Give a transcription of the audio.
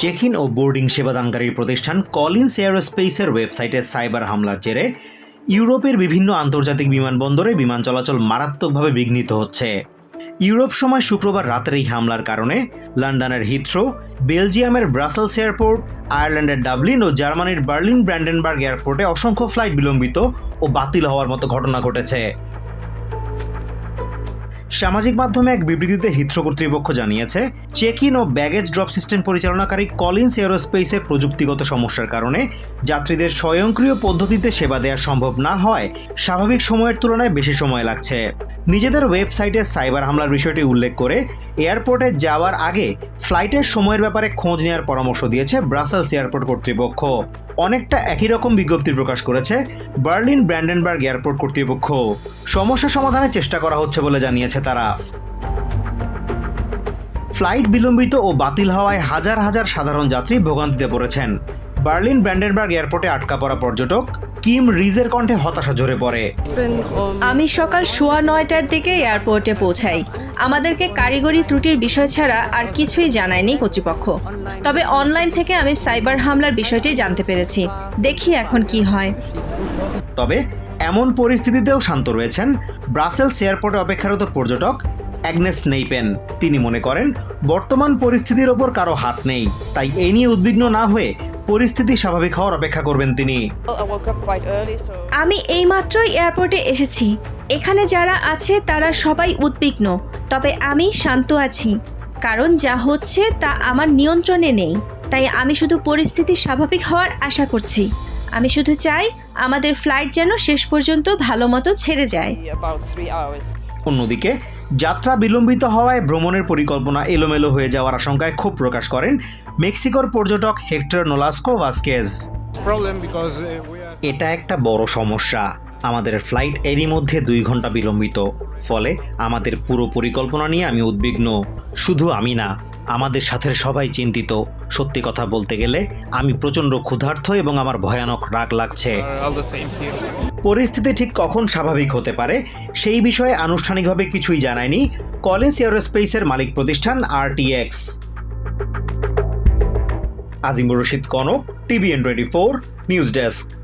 Check in ও boarding সেবাদানকারী প্রতিষ্ঠান কলিন্স এয়ারোস্পেসের ওয়েবসাইটে সাইবার হামলার জেরে ইউরোপের বিভিন্ন আন্তর্জাতিক বিমানবন্দরে বিমান চলাচল মারাত্মকভাবে বিঘ্নিত হচ্ছে। ইউরোপ সময় শুক্রবার রাতের এই হামলার কারণে লন্ডনের হিথ্রো, বেলজিয়ামের ব্রাসেলস এয়ারপোর্ট, আয়ারল্যান্ডের ডাবলিন ও জার্মানির বার্লিন ব্র্যান্ডেনবার্গ এয়ারপোর্টে অসংখ্য ফ্লাইট বিলম্বিত ও বাতিল হওয়ার মতো ঘটনা ঘটেছে। সামাজিক মাধ্যমে এক বিবৃতিতে হিত্র কর্তৃপক্ষ জানিয়েছে চেক ইন ও ব্যাগেজ ড্রপ সিস্টেম পরিচালনাকারী কলিন্স এরোস্পেসের প্রযুক্তিগত সমস্যার কারণে যাত্রীদের স্বয়ংক্রিয় পদ্ধতিতে সেবা দেওয়া সম্ভব না হয় স্বাভাবিক সময়ের তুলনায় বেশি সময় লাগছে। নিজেদের ওয়েবসাইটে সাইবার হামলার বিষয়টি উল্লেখ করে এয়ারপোর্টে যাওয়ার আগে ফ্লাইটের সময়ের ব্যাপারে খোঁজ নেওয়ার পরামর্শ দিয়েছে ব্রাসেলস এয়ারপোর্ট কর্তৃপক্ষ। অনেকটা একই রকম বিজ্ঞপ্তি প্রকাশ করেছে বার্লিন ব্র্যান্ডেনবার্গ এয়ারপোর্ট কর্তৃপক্ষ। সমস্যা সমাধানের চেষ্টা করা হচ্ছে বলে জানিয়েছে তারা। ফ্লাইট বিলম্বিত ও বাতিল হওয়ায় হাজার হাজার সাধারণ যাত্রী ভোগান্তিতে পড়েছেন। বার্লিন ব্র্যান্ডেনবার্গ এয়ারপোর্টে আটকা পড়া পর্যটক কিম রিজের কণ্ঠে হতাশা ঝরে পড়ে। আমি সকাল সোয়া নয়টার দিকে এয়ারপোর্টে পৌঁছাই। আমাদেরকে কারিগরি ত্রুটির বিষয় ছাড়া আর কিছুই জানায়নি কর্তৃপক্ষ। তবে অনলাইন থেকে আমি সাইবার হামলার বিষয়টি জানতে পেরেছি। দেখি এখন কি হয়। তবে এমন পরিস্থিতিতেও শান্ত রয়েছেন ব্রাসেলস এয়ারপোর্টে অপেক্ষারত পর্যটক অ্যাগনেস নেইপেন। তিনি মনে করেন বর্তমান পরিস্থিতির ওপর কারও হাত নেই তাই এই নিয়ে উদ্বিগ্ন না হয়ে পরিস্থিতি স্বাভাবিক হওয়ার অপেক্ষা করবেন তিনি। আমি এইমাত্রই এয়ারপোর্টে এসেছি। এখানে যারা আছে তারা সবাই উদ্বিগ্ন। তবে আমি শান্ত আছি। কারণ যা হচ্ছে তা আমার নিয়ন্ত্রণে নেই। তাই আমি শুধু পরিস্থিতি স্বাভাবিক হওয়ার আশা করছি। আমি শুধু চাই আমাদের ফ্লাইট যেন শেষ পর্যন্ত ভালো মতো ছেড়ে যায়. অন্যদিকে যাত্রা বিলম্বিত হওয়ায় ভ্রমণের পরিকল্পনা এলোমেলো হয়ে যাওয়ার আশঙ্কায় ক্ষোভ প্রকাশ করেন মেক্সিকোর পর্যটক হেক্টর নোলাস্কো ভাস্কেজ। Uh, এটা একটা বড় সমস্যা। আমাদের ফ্লাইট এরই মধ্যে দুই ঘণ্টা বিলম্বিত। ফলে আমাদের পুরো পরিকল্পনা নিয়ে আমি উদ্বিগ্ন। শুধু আমি না আমাদের সাথে সবাই চিন্তিত। সত্যি কথা বলতে গেলে আমি প্রচণ্ড ক্ষুধার্ত এবং আমার ভয়ানক রাগ লাগছে। Here. পরিস্থিতি ঠিক কখন স্বাভাবিক হতে পারে সেই বিষয়ে আনুষ্ঠানিকভাবে কিছুই জানায়নি কলেজ এয়ারোস্পেসের মালিক প্রতিষ্ঠান RTX. Azimur Rashid Kanak TVN twenty four news desk.